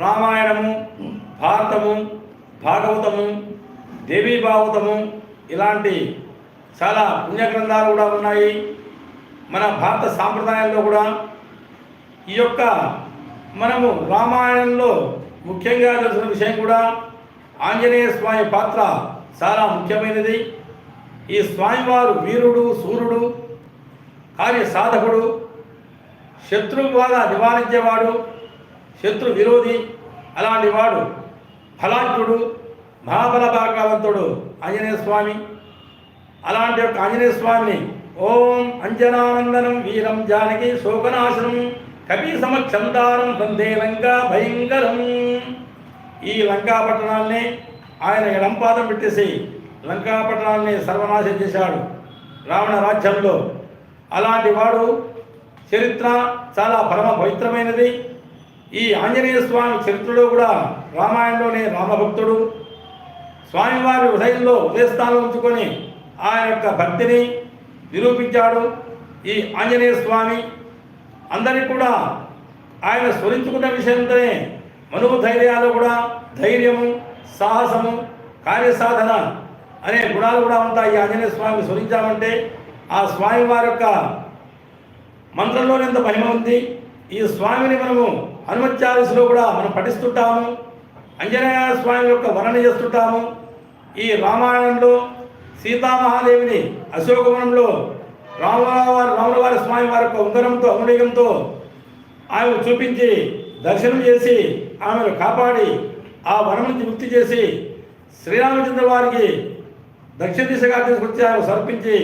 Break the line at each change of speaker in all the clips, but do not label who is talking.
రామాయణము భారతము భాగవతము దేవీ భాగవతము ఇలాంటి చాలా పుణ్యగ్రంథాలు కూడా ఉన్నాయి. మన భారత సాంప్రదాయంలో కూడా ఈ యొక్క మనము రామాయణంలో ముఖ్యంగా తెలిసిన విషయం కూడా ఆంజనేయ స్వామి పాత్ర చాలా ముఖ్యమైనది. ఈ స్వామివారు వీరుడు సూర్యుడు కార్య సాధకుడు శత్రు నివారించేవాడు. శత్రు విరోధి అలాంటి వాడు ఫలాంతుడు మహాబల భాగవంతుడు ఆంజనేయ స్వామి. అలాంటి యొక్క ఆంజనేయ స్వామిని ఓం అంజనానందనం వీరం జానకి శోకనాశనం కవి సమక్షందారం సందే లంకా భయంకరం. ఈ లంకాపట్టణాన్ని ఆయన ఎడంపాదం పెట్టేసి లంకాపట్టణాన్ని సర్వనాశం చేశాడు రావణ రాజ్యంలో. అలాంటి వాడు చరిత్ర చాలా పరమ పవిత్రమైనది. ఈ ఆంజనేయ స్వామి చరిత్రలో కూడా రామాయణంలోనే రామభక్తుడు. స్వామివారి ఉదయంలో ఉదయస్థానం ఉంచుకొని ఆయన యొక్క భక్తిని నిరూపించాడు ఈ ఆంజనేయ స్వామి. అందరికీ కూడా ఆయన స్మరించుకున్న విషయంతోనే మనువు ధైర్యాలు కూడా ధైర్యము సాహసము కార్యసాధన అనే గుణాలు కూడా ఉంటాయి ఆంజనేయ స్వామిని స్మరించామంటే ఆ స్వామి వారి యొక్క మంత్రంలోనే ఎంత మహిమ ఉంది. ఈ స్వామిని మనము హనుమత్ కూడా మనం పఠిస్తుంటాము. అంజనేయ స్వామి యొక్క వర్ణన చేస్తుంటాము. ఈ రామాయణంలో సీతామహాదేవిని అశోకవనంలో రాములవారి రాములవారి స్వామి వారి యొక్క ఉంగరంతో అనుడేగంతో ఆమెను చూపించి దర్శనం చేసి ఆమెను కాపాడి ఆ వనం నుంచి ముక్తి చేసి శ్రీరామచంద్ర వారికి దక్షిణ దిశగా తీసుకొచ్చి ఆమె సమర్పించి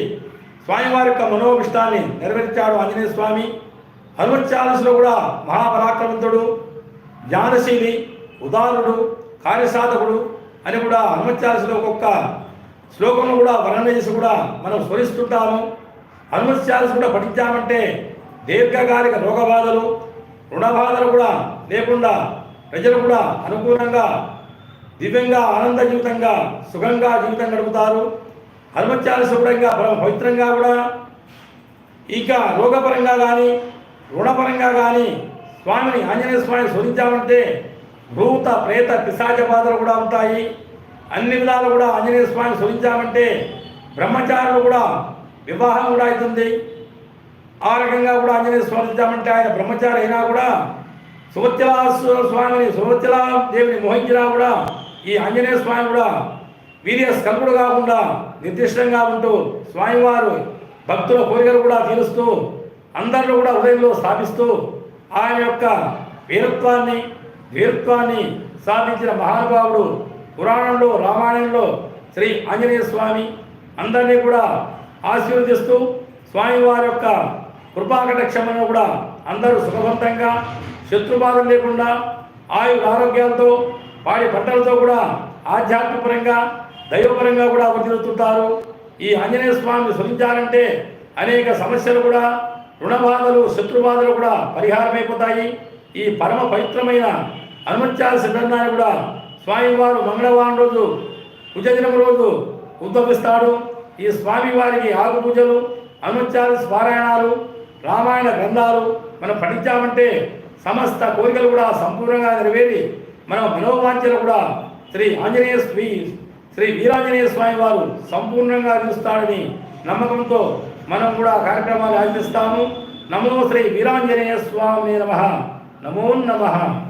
స్వామివారి యొక్క మనోభిష్టాన్ని నెరవేర్చాడు ఆంజనేయ స్వామి. హనుమత్ చాలీసులో కూడా మహాపరాక్రమంతుడు జ్ఞానశీలి ఉదారుడు కార్యసాధకుడు అని కూడా హనుమత్ చాలీసులో ఒక్కొక్క శ్లోకంలో కూడా వర్ణన చేసి కూడా మనం స్మరిస్తుంటాము. హనుమత్ చాలీసు కూడా పఠించామంటే దీర్ఘకాలిక రోగబాధలు రుణబాధలు కూడా లేకుండా ప్రజలు కూడా అనుకూలంగా దివ్యంగా ఆనంద జీవితంగా సుఖంగా జీవితం గడుపుతారు. హనుమత్ చాలీసు కూడా పరమ పవిత్రంగా కూడా ఇక రోగపరంగా కానీ రుణపరంగా కానీ స్వామిని ఆంజనేయ స్వామిని శోధించామంటే భూత ప్రేత పిశాచ బాధలు కూడా ఉంటాయి. అన్ని విధాలు కూడా ఆంజనేయ స్వామిని శోధించామంటే బ్రహ్మచారులు కూడా వివాహం కూడా అవుతుంది. ఆ రకంగా కూడా ఆంజనేయ స్మరించామంటే ఆయన బ్రహ్మచారి అయినా కూడా సువత్యలాశ్వర స్వామిని సువత్యలా దేవిని మోహించినా కూడా ఈ ఆంజనేయ స్వామి కూడా వీర్య స్కల్పుడు కాకుండా నిర్దిష్టంగా ఉంటూ స్వామివారు భక్తుల కోరికలు కూడా తీరుస్తూ అందరిలో కూడా హృదయంలో స్థాపిస్తూ ఆయన యొక్క వీరత్వాన్ని వీరత్వాన్ని సాధించిన మహానుభావుడు పురాణంలో రామాయణంలో శ్రీ ఆంజనేయ స్వామి అందరినీ కూడా ఆశీర్వదిస్తూ స్వామివారి యొక్క కృపాకటక్షమను కూడా అందరూ సుఖవంతంగా శత్రుబాధలు లేకుండా ఆయు ఆరోగ్యాలతో వాడి పంటలతో కూడా ఆధ్యాత్మికపరంగా దైవపరంగా కూడా అభివృద్ధి ఈ ఆంజనేయ స్వామిని స్మరించాలంటే అనేక సమస్యలు కూడా రుణబాధలు శత్రుబాధలు కూడా పరిహారమైపోతాయి. ఈ పరమ పవిత్రమైన అనుమత్యాల సిద్ధాంతాన్ని కూడా స్వామివారు మంగళవారం రోజు కుజదినం రోజు ఉద్భవిస్తాడు. ఈ స్వామివారికి ఆకు పూజలు హనుమత్యాల స్వారాయణాలు రామాయణ గ్రంథాలు మనం పఠించామంటే సమస్త కోరికలు కూడా సంపూర్ణంగా నెరవేరి మన మనోవాంఛలు కూడా శ్రీ ఆంజనేయ స్వీ శ్రీ వీరాంజనేయ స్వామి వారు సంపూర్ణంగా నిలుస్తాడని నమ్మకంతో మనం కూడా ఆ కార్యక్రమాలు ఆచరిస్తాము. నమో శ్రీ వీరాంజనేయ స్వామి నమ. నమో నమ.